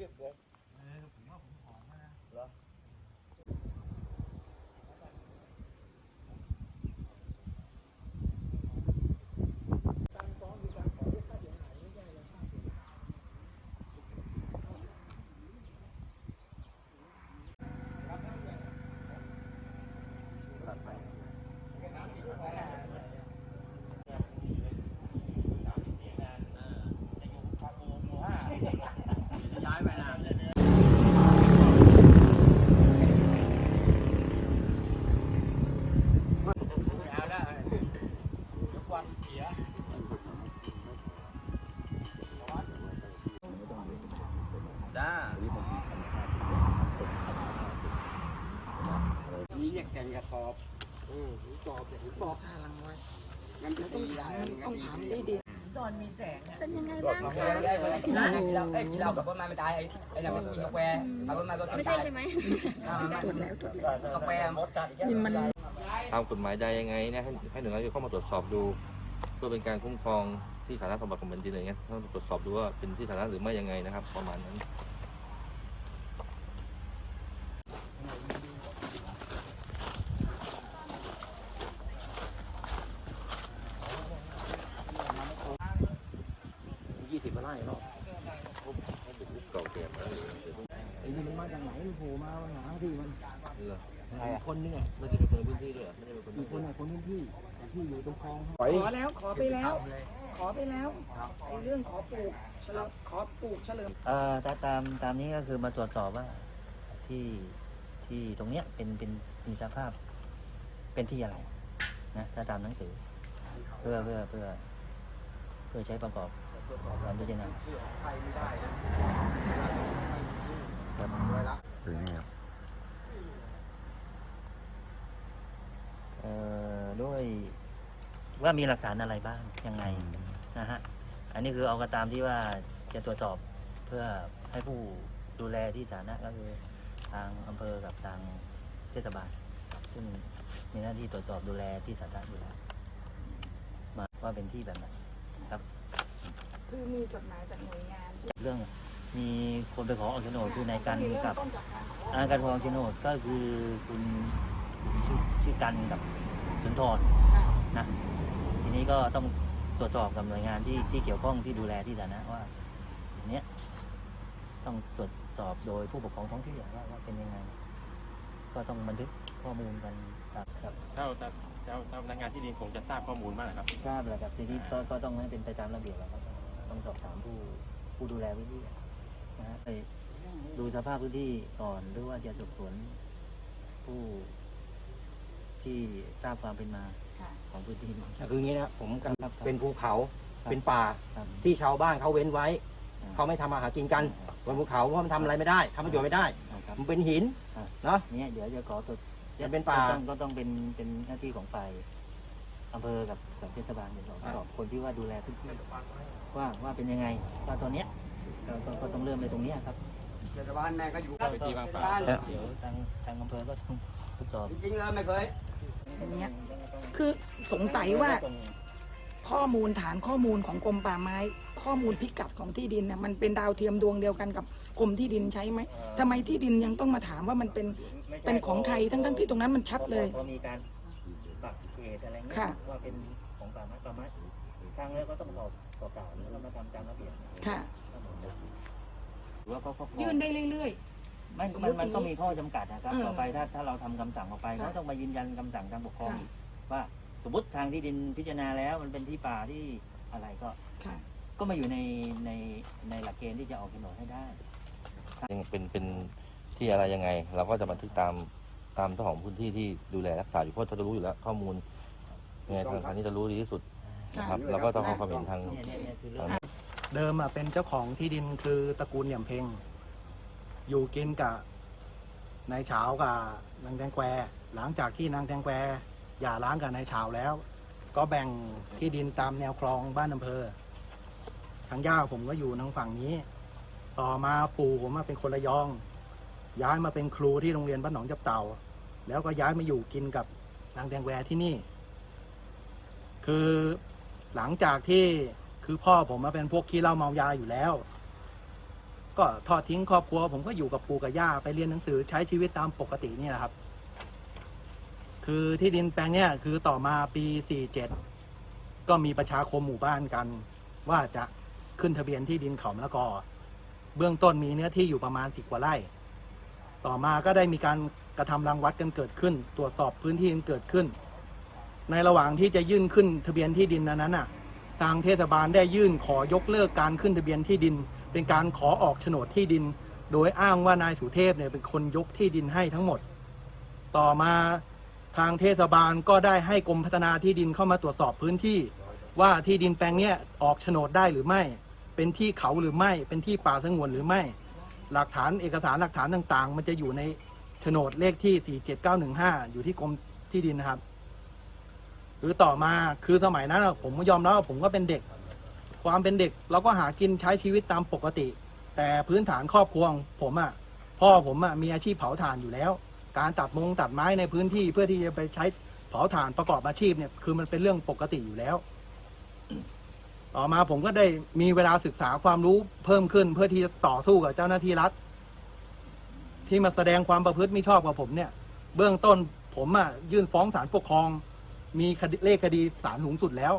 อ้วนเทียบเลย เออผมว่าผมผอมนะ เหรอ ย้ายไปนะ เอาได้เดี๋ยวควันเสีย จ้า นี่เนี่ยแกงกระสอบอืมหินกรอ บเนี่ยหินบอกห้าลังไว้งั้นจะตีได้ต้องถามได้ดีเป็นยังไงบ้างกาแฟคะได้ไปกินเหล้ากินเหล้าเอ้ยกินเหล้ากับรถมาไม่ตายไอ้ไอ้นั่นมันกินกาแฟขับรถมารถไม่ใช่ใช่ไหมกาแฟมดกัดนี่มันตามกฎหมายใดยังไงเนี่ยให้ให้หน่วยงานที่เข้ามาตรวจสอบดู เพื่อเป็นการคุ้มครองที่สาธารณสมบัติของแผ่นดินอะไรเงี้ยต้องตรวจสอบดูว่าเป็นที่สาธารณะหรือไม่ยังไงนะครับ ประมาณนั้น ยี่สิบมาไล่เนาะ เก่าแก่มาแล้ว ไอ้นี่มันมาจากไหนมัน โผล่มาหาที่มันเหรอใครอะคนนึงอะไม่ได้เป็นคนในพื้นที่ด้วยเหรอไม่ได้เป็นคนอีกคนอะคนพื้นที่แต่ที่อยู่ตรงคลองขอแล้วขอไปแล้ว ขอไปแล้วไอ้เรื่องขอปลูกเฉลิมขอปลูกเฉลิมเอ่อตาตามตามนี้ก็คือมาตรวจสอบว่าที่ที่ตรงเนี้ยเป็นเป็นมีสภาพเป็นที่อะไรนะถ้าตามหนังสือ เพื่อเพื่อเพื่อเพื่อใช้ประกอบการพิจารณา เอ่อด้วยว่ามีหลักฐานอะไรบ้างยังไงนะฮะอันนี้คือเอากระตามที่ว่าจะตรวจสอบเพื่อให้ผู้ดูแลที่สาธารณะก็คือทางอำเภอกับทางเทศบาลซึ่งมีหน้าที่ตรวจสอบดูแลที่สาธารณะอยู่แล้วมาว่าเป็นที่แบบไหนครับ คือมีจดหมายจากหน่วยงานใช่ไหมเรื่อง มีคนไปขอออกโฉนดคือในายกันเริ่มกับต้นจากการขออาการขอออกโฉนดก็คือคุณชื่อชื่อกันกับสุนทรค่ะนะทีนี้ก็ต้องตรวจสอบกับหน่วยงานที่ที่เกี่ยวข้องที่ดูแลที่สาธารณะว่าอันเนี้ยต้องตรวจสอบโดยผู้ปกครองท้องที่ว่าว่าเป็นยังไง ก็ต้องบันทึกข้อมูลกันครับครับเจ้าเจ้าเจ้าเจ้าพนักงานที่ดินคงจะทราบข้อมูลมากนะครับ ทราบแล้วครับทีนี้ก็ก็ต้องให้เป็นไปตามระเบียบแล้วครับต้องสอบถามผู้ผู้ดูแลพื้นที่ นะฮะไปดูสภาพพื้นที่ก่อนหรือว่าจะสืบสวนผู้ที่ทราบความเป็นมาค่ะของพื้นที่คืออย่างนี้นะผมกำลังครับเป็นภูเขาครับเป็นป่าครับที่ชาวบ้านเขาเว้นไว้อืมเขาไม่ทำอาหารกินกันบนภูเขาเพราะมันทำอะไรไม่ได้ทำประโยชน์ไม่ได้ นะครับ มันเป็นหินครับ เนาะ เนี่ยเดี๋ยวจะขอตรวจมันเป็นป่าก็ต้องก็ต้องเป็นเป็นหน้าที่ของฝ่ายอำเภอกับกับเทศบาลเป็นสองสอบคนที่ว่าดูแลพื้นที่ว่าว่าเป็นยังไงว่าตอนเนี้ย ก็ก็ก็ต้องเริ่มในตรงเนี้ยครับเทศบาลแม่ก็อยู่ไปที่ว่างเปล่าเทศบลเดี๋ยวทางทางอำเภอก็ต้องทดสอบจริงๆแล้วไม่เคย อย่างเงี้ย คือสงสัยว่าข้อมูลฐานข้อมูลของกรมป่าไม้ ข้อมูลพิกัดของที่ดินเนี่ยมันเป็นดาวเทียมดวงเดียวกันกับกรมที่ดินใช้ไหมทำไมที่ดินยังต้องมาถามว่ามันเป็นไม่ใช่เป็นของใครทั้งๆที่ตรงนั้นมันชัดเลย พอมีการปรับเขตอะไรเงี้ยค่ะว่าเป็นของป่าไม้ป่าไม้ทางแล้วก็ต้องสอบสอบกล่าวแล้วก็มาทำตามระเบียบ ค่ะหรือ ว่าเขาครอบครองยื่นได้เรื่อย ไม่สมมุมันติมันก็มีข้อจำกัดนะครับ เออต่อไปถ้าถ้าเราทำคำสั่งออกไปใช่ ก็ต้องมายืนยันคำสั่งทางปกครองค่ะอีกว่าสมมติทางที่ดินพิจารณาแล้วมันเป็นที่ป่าที่อะไรก็ ๆ ค่ะ ก็มาอยู่ในในในหลักเกณฑ์ที่จะออกโฉนดให้ได้ ยังเป็นเป็นที่อะไรยังไง เราก็จะบันทึกตามตามเจ้าของพื้นที่ที่ดูแลรักษาอยู่เพราะเขาจะรู้อยู่แล้วข้อมูลยังไงทางทางนี้จะรู้ดีที่สุดนะครับเราก็ต้องเอาความเห็นทาง เนี่ยเนี่ยเนี่ยคือเรื่อง เดิมอะเป็นเจ้าของที่ดินคือตระกูลเหนี่ยมเพงอยู่กินกับนายเฉากับนางแตงแควหลังจากที่นางแตงแควหย่าร้างกับนายเฉาแล้ว ก็แบ่งที่ดินตามแนวคลองบ้านอำเภอ ทางย่าผมก็อยู่ทางฝั่งนี้ ต่อมาปู่ผมมาเป็นคนระยอง ย้ายมาเป็นครูที่โรงเรียนบ้านหนองจับเต่า แล้วก็ย้ายมาอยู่กินกับนางแตงแวที่นี่ คือหลังจากที่ คือพ่อผมมาเป็นพวกขี้เหล้าเมายาอยู่แล้ว ก็ทอดทิ้งครอบครัว ผมก็อยู่กับปู่กับย่าไปเรียนหนังสือใช้ชีวิตตามปกตินี่แหละครับ คือที่ดินแปลงเนี้ยคือต่อมาปี47ก็มีประชาคมหมู่บ้านกัน ว่าจะขึ้นทะเบียนที่ดินเขามะละกอ เบื้องต้นมีเนื้อที่อยู่ประมาณสิบกว่าไร่ ต่อมาก็ได้มีการกระทำรังวัดกันเกิดขึ้น ตรวจสอบพื้นที่กันเกิดขึ้น ในระหว่างที่จะยื่นขึ้นทะเบียนที่ดินนั้นน่ะ ทางเทศบาลได้ยื่นขอยกเลิกการขึ้นทะเบียนที่ดิน เป็นการขอออกโฉนดที่ดิน โดยอ้างว่านายสุเทพเนี่ยเป็นคนยกที่ดินให้ทั้งหมด ต่อมาทางเทศบาลก็ได้ให้กรมพัฒนาที่ดินเข้ามาตรวจสอบพื้นที่ ว่าที่ดินแปลงเนี้ยออกโฉนดได้หรือไม่ เป็นที่เขาหรือไม่ เป็นที่ป่าสงวนหรือไม่ หลักฐานเอกสารหลักฐานต่างๆ มันจะอยู่ในโฉนดเลขที่ 47915 อยู่ที่กรมที่ดินนะครับ หรือต่อมาคือสมัยนั้นอะผมก็ยอมรับว่าผมก็เป็นเด็ก ความเป็นเด็กเราก็หากินใช้ชีวิตตามปกติ แต่พื้นฐานครอบครัวของผมอะพ่อผมอะมีอาชีพเผาถ่านอยู่แล้ว การตัดมงตัดไม้ในพื้นที่เพื่อที่จะไปใช้เผาถ่านประกอบอาชีพเนี่ยคือมันเป็นเรื่องปกติอยู่แล้ว ต่อมาผมก็ได้มีเวลาศึกษาความรู้เพิ่มขึ้น เพื่อที่จะต่อสู้กับเจ้าหน้าที่รัฐ ที่มาแสดงความประพฤติไม่ชอบกับผมเนี่ย เบื้องต้นผมอะยื่นฟ้องศาลปกครอง มีคดีเลขคดีศาลสูงสุดแล้ว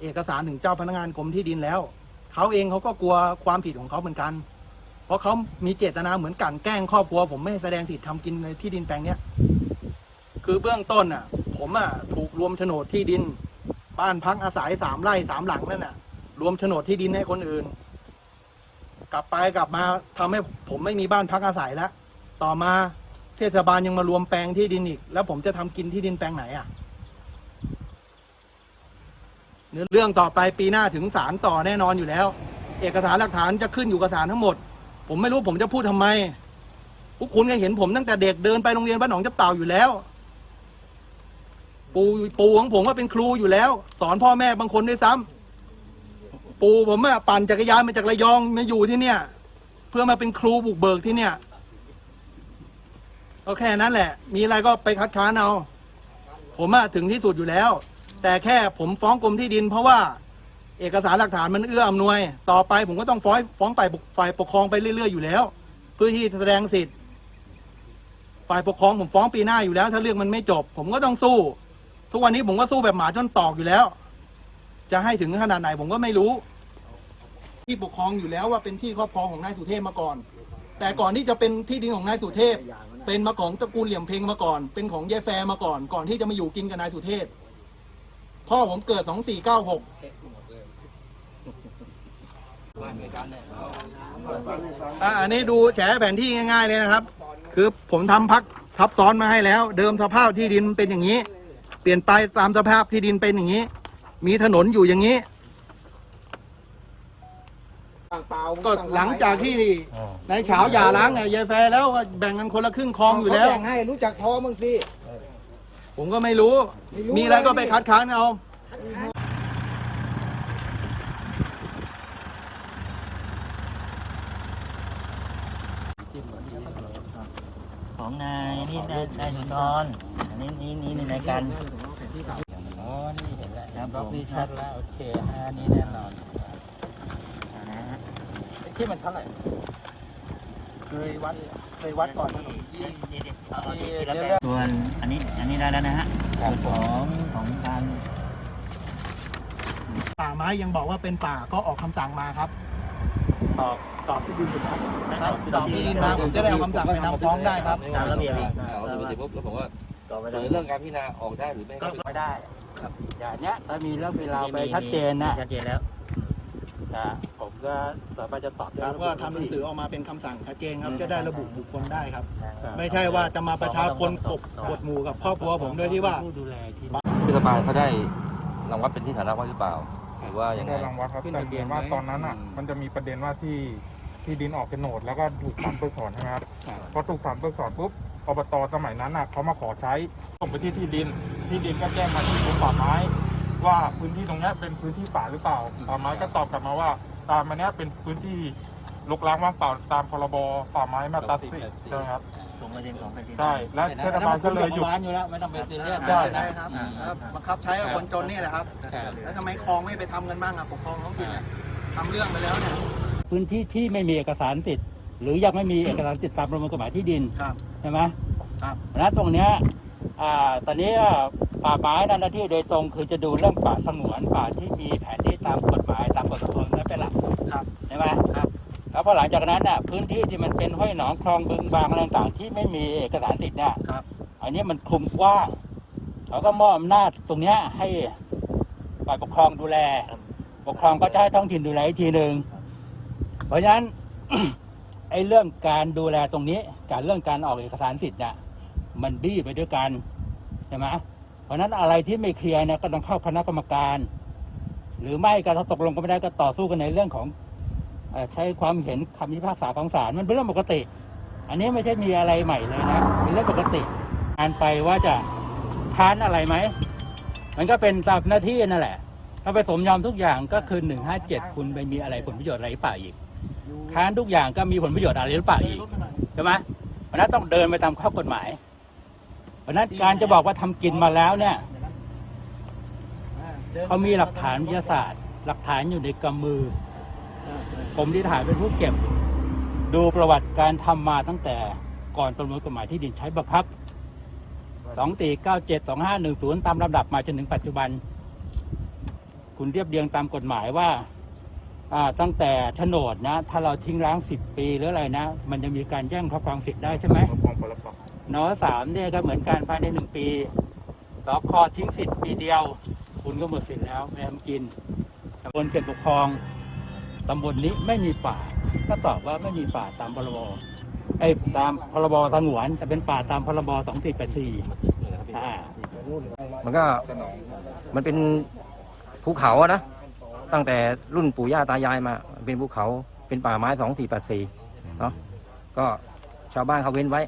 เอกสารถึงเจ้าพนักงานกรมที่ดินแล้วเขาเองเขาก็กลัวความผิดของเขาเหมือนกัน เพราะเขามีเจตนาเหมือนกันแกล้งครอบครัว ผมไม่ให้แสดงสิทธิ์ทำกินในที่ดินแปลงเนี้ยคือเบื้องต้นอะ ผมอะถูกรวมโฉนดที่ดิน บ้านพักอาศัยสามไร่สามหลังนั่นน่ะ รวมโฉนดที่ดินให้คนอื่น กลับไปกลับมาทำให้ผมไม่มีบ้านพักอาศัยแล้วต่อมาเทศบาลยังมารวมแปลงที่ดินอีก แล้วผมจะทำกินที่ดินแปลงไหนอะ เนื้อเรื่องต่อไปปีหน้าถึงศาลต่อแน่นอนอยู่แล้ว เอกสารหลักฐานจะขึ้นอยู่กับศาลทั้งหมด ผมไม่รู้ผมจะพูดทำไมพวกคุณก็เห็นผมตั้งแต่เด็กเดินไปโรงเรียนบ้านหนองจับเต่าอยู่แล้ว ปู่ปู่ของผมก็เป็นครูอยู่แล้ว สอนพ่อแม่บางคนด้วยซ้ำปู่ผมอะปั่นจักรยานมาจากระยองมาอยู่ที่เนี่ย เพื่อมาเป็นครูบุกเบิกที่เนี่ยก็แค่นั้นแหละ มีอะไรก็ไปคัดค้านเอา ผมอะถึงที่สุดอยู่แล้ว แต่แค่ผมฟ้องกรมที่ดิน เพราะว่าเอกสารหลักฐานมันเอื้ออำนวย ต่อไปผมก็ต้องฟ้องฟ้องฝ่ายปกฝ่ายปกครองไปเรื่อยๆอยู่แล้ว เพื่อที่แสดงสิทธิ์ ฝ่ายปกครองผมฟ้องปีหน้าอยู่แล้ว ถ้าเรื่องมันไม่จบ ผมก็ต้องสู้ ทุกวันนี้ผมก็สู้แบบหมาจนตอกอยู่แล้ว จะให้ถึงขนาดไหนผมก็ไม่รู้ ที่ปกครองอยู่แล้วว่าเป็นที่ครอบครองของนายสุเทพมาก่อน แต่ก่อนที่จะเป็นที่ดินของนายสุเทพ เป็นมาของตระกูลเหลี่ยมเพลงมาก่อน เป็นของยายแฟมาก่อน ก่อนที่จะมาอยู่กินกับนายสุเทพ พ่อผมเกิด2496อะอันนี้ดูแฉแผนที่ง่ายๆเลยนะครับ คือผมทำพักทับซ้อนมาให้แล้ว เดิมสภาพที่ดินเป็นอย่างนี้ เปลี่ยนไปตามสภาพที่ดินเป็นอย่างนี้ มีถนนอยู่อย่างนี้ต่างเปล่าก็หลังจากที่นายเฉาหย่าร้างไงยายแฟร์แล้วก็แบ่งกันคนละครึ่งคลองอยู่แล้วเขาบ่งให้รู้จักพอมึงสิ ผมก็ไม่รู้ไม่รู้ มีอะไรก็ไปคัดค้านเอา ของนายนี่นายนายสุนทรอันนี้นี่นี่นี่นายกันอ๋อนี่เห็นแล้วครับบล็อกผมนี่ชัดแล้วโอเคอ่าอันนี้แน่นอนนะฮะไอ้ที่มันเท่าไหร่ เคยวัดเคยวัดก่อนถนนนี่นี่นี่เอาเอาทีทีละแบบส่วนอันนี้อันนี้ได้แล้วนะฮะส่วนของของการป่าไม้ยังบอกว่าเป็นป่าก็ออกคำสั่งมาครับ ตอบตอบที่ดินอยู่ครับครับตอบที่ดินมาผมจะได้เอาคำสั่งไปนำฟ้องได้ครับ ตามระเบียบอีกเอาดูสิปุ๊บแล้วผมว่าต่อไปเสนอเรื่องการพิจารณาออกได้หรือไม่ก็ก็ไม่ได้อย่างเนี้ยถ้ามีเรื่องมีราวมีไปมีชัดเจนนะ ชัดเจนแล้ว นะผมก็สามารถจะตอบได้ครับว่าทำหนังสือออกมาเป็นคำสั่งชัดเจนครับจะได้ระบุบุคคลได้ครับ ครับไม่ใช่ว่าจะมาประชาคนกบกดหมู่กับครอบครัวผมโดยที่ว่า ผู้ดูแลที่เทศบาลเขาได้รางวัดเป็นที่ฐานะวัดหรือเปล่า หรือว่ายังไง ได้รางวัลครับแต่เห็นว่าตอนนั้นอะมันจะมีประเด็นว่าที่ที่ดินออกโฉนดแล้วก็ถูกสามเพิกถอนใช่ไหมครับพอถูกสามเพิกถอนปุ๊บอบตสมัยนั้นอะเขามาขอใช้ส่งไปที่ที่ดิน ที่ดินก็แจ้งมาที่กรมป่าไม้ ว่าพื้นที่ตรงเนี้ยเป็นพื้นที่ป่าหรือเปล่าป่าไม้ก็ตอบกลับมาว่า ตามมาเนี้ยเป็นพื้นที่รกร้างว่างเปล่าตามพรบป่าไม้มาตราสิบใช่ไหมครับส่งประเด็นของแผ่นดินใช่และเทศบาลก็เลยหยุดอยู่แล้วไม่ต้องไปซีเรียสได้ใช่ครับแล้วบังคับใช้กับคนจนนี่แหละครับ แล้วทำไมคลองไม่ไปทำกันบ้างอะปกครองท้องถิ่นอะทำเรื่องไปแล้วเนี่ยพื้นที่ที่ไม่มีเอกสารสิทธิ์หรือยังไม่มีเอกสารสิทธิ์ตามประมวลกฎหมายที่ดินครับใช่ไหมครับเพราะฉะนั้นตรงเนี้ยอ่าตอนนี้ ป่าไม้นั่นหน้าที่โดยตรงคือจะดูเรื่องป่าสงวนป่าที่มีแผนที่ตามกฎหมายตามกฎกระทรวงนั้นเป็นหลักครับใช่ไหมครับแล้วพอหลังจากนั้นน่ะพื้นที่ที่มันเป็นห้วยหนองคลองบึงบางอะไรต่างๆที่ไม่มีเอกสารสิทธิ์เนี่ยครับอันนี้มันคลุมกว้างเขาก็มอบอำนาจตรงเนี้ยให้ฝ่ายปกครองดูแล ปกครองก็จะให้ท้องถิ่นดูแลอีกทีหนึ่งเพราะฉะนั้นไอ้เรื่องการดูแลตรงนี้ การเรื่องการออกเอกสารสิทธิ์เนี่ยมันบี้ไปด้วยกันใช่ไหมเพ ราะนั้นอะไรที่ไม่เคลียร์เนี่ยก็ต้องเข้าคณะกรรมการ หรือไม่ก็ถ้าตกลงกันไม่ได้ก็ต่อสู้กันในเรื่องของอใช้ความเห็นคำพิพากษาของศาลมันเป็นเรื่องปกติ อันนี้ไม่ใช่มีอะไรใหม่เลยนะเป็นเรื่องปกติการไปว่าจะค้านอะไรไหมมันก็เป็นตามหน้าที่นั่นแหละ ถ้าไปสมยอมทุกอย่างก็คือหนึ่งห้าเจ็ดคุณไปมีอะไรผลประโยชน์อะไรหรือเปล่าอีกค้านทุกอย่างก็มีผลประโยชน์อะไรหรือเปล่าอีกใช่ไหมเพราะนั้นต้องเดินไปตามข้อกฎหมาย เพราะฉะนั้นการจะบอกว่าทำกินมาแล้วเนี่ยเขามีหลักฐานวิทยาศาสตร์ หลักฐานอยู่ในกำมือกรมที่ถ่ายเป็นผู้เก็บ ดูประวัติการทำมาตั้งแต่ก่อนประมวลกฎหมายที่ดินใช้บังคับ 2497 2510 ตามลำดับมาจนถึงปัจจุบัน คุณเรียบเรียงตามกฎหมายว่าอ่าตั้งแต่โฉนดนะ ถ้าเราทิ้งร้าง 10 ปีหรืออะไรนะ มันจะมีการแย่งครอบครองสิทธิ์ได้ใช่ไหม ครอบครองปรปักษ์ นอสามเนี่ยก็เหมือนกันภายในหนึ่งปีสอคอทิ้งสิทธิ์ปีเดียว คุณก็หมดสิทธิ์แล้วไม่ทำกินตำบลเขตปกครองตำบลนี้ไม่มีป่า ก็ตอบว่าไม่มีป่าตามพรบไอ้ตามพรบสงวนแต่เป็นป่าตามพรบ2484อ่ามันก็มันเป็นภูเขาอะนะ ตั้งแต่รุ่นปู่ย่าตายายมา เป็นภูเขาเป็นป่าไม้สองสี่แปดสี่เนาะก็ชาวบ้านเขาเว้นไว้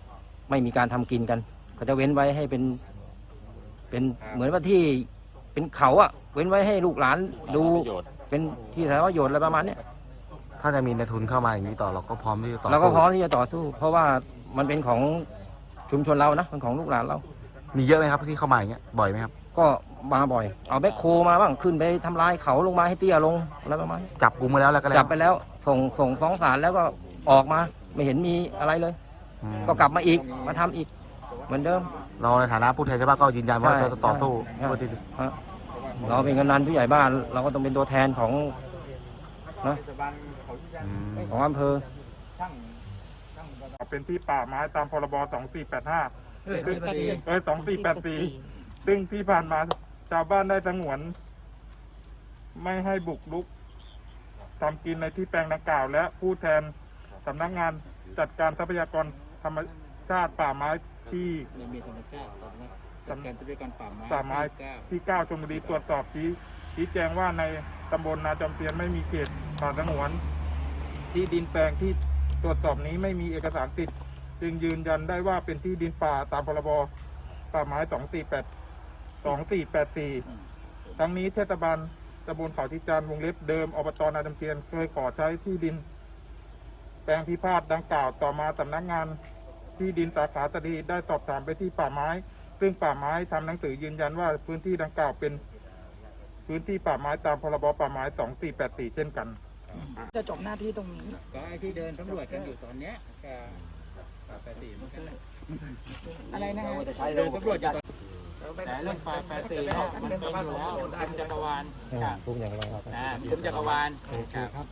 ไม่มีการทำกินกันเขาจะเว้นไว้ให้เป็น เป็นเหมือนว่าที่เป็นเขาอะเว้นไว้ให้ลูกหลานดูประโยชน์เป็นที่สาธารณประโยชน์อะไรประมาณเนี้ยถ้าจะมีในทุนเข้ามาอย่างนี้ต่อเราก็พร้อมที่จะต่อเราก็สู้พร้อมที่จะต่อสู้ เพราะว่ามันเป็นของชุมชนเรานะเป็นของลูกหลานเรา มีเยอะไหมครับที่เข้ามาอย่างเงี้ยบ่อยไหมครับ ก็มาบ่อย เอาแบคโคมาบ้างขึ้นไปทำลายเขาลงมาให้เตี้ยลงอะไรประมาณนี้จับกุมมาแล้วแล้วก็แล้วจับไปแล้วส่งส่งฟ้องศาลแล้วก็ออกมา ไม่เห็นมีอะไรเลยอืม ก็กลับมาอีกมาทำอีก เหมือนเดิม เราในฐานะผู้แทนชาวบ้านก็ยืนยันว่าใช่จะต่อสู้ใช่ เพื่อที่ฮะเราเป็นกำนันผู้ใหญ่บ้าน เราก็ต้องเป็นตัวแทนของนะอืมของอำเภอเป็นที่ป่าไม้ตามพรบ 2485 เออ2484 ซึ่งที่ผ่านมาชาวบ้านได้สงวน ไม่ให้บุกรุกทำกินในที่แปลงดังกล่าว และผู้แทนสำนักงานจัดการทรัพยากร ธรรมชาติป่าไม้ที่มีธรรมชาติของจัดการทรัพยากรป่าไม้ป่าไม้ที่เก้าชลบุรีตรวจสอบชี้ชี้แจงว่าในตำบลนาจอมเทียนไม่มีเขตป่าสงวน ที่ดินแปลงที่ตรวจสอบนี้ไม่มีเอกสารติด จึงยืนยันได้ว่าเป็นที่ดินป่าตามพรบป่าไม้ 248 2484 ทั้งนี้เทศบาลตำบลเขาทิจานวงเล็บเดิมอบตนาจำเทียนเคยขอใช้ที่ดิน แปลงพิพาทดังกล่าวต่อมาสำนักงาน ที่ดินสาขาตดีได้สอบถามไปที่ป่าไม้ ซึ่งป่าไม้ทำหนังสือยืนยันว่าพื้นที่ดังกล่าวเป็นพื้นที่ป่าไม้ตามพรบป่าไม้ 2484 เช่นกัน จะจบหน้าที่ตรงนี้ก็ไอ้ที่เดินสำรวจกันอยู่ตอนเนี้ยก็ป่าแปดสี่เหมือนกันแหละอะไรนะฮะเดินสำรวจอยู่ตอนแต่เรื่องป่าแปดสี่เนี่ยมันเป็นอยู่แล้วเป็นจักรวาลครับทุกอย่างเราครับอ่าคุ้มจักรวาลครับ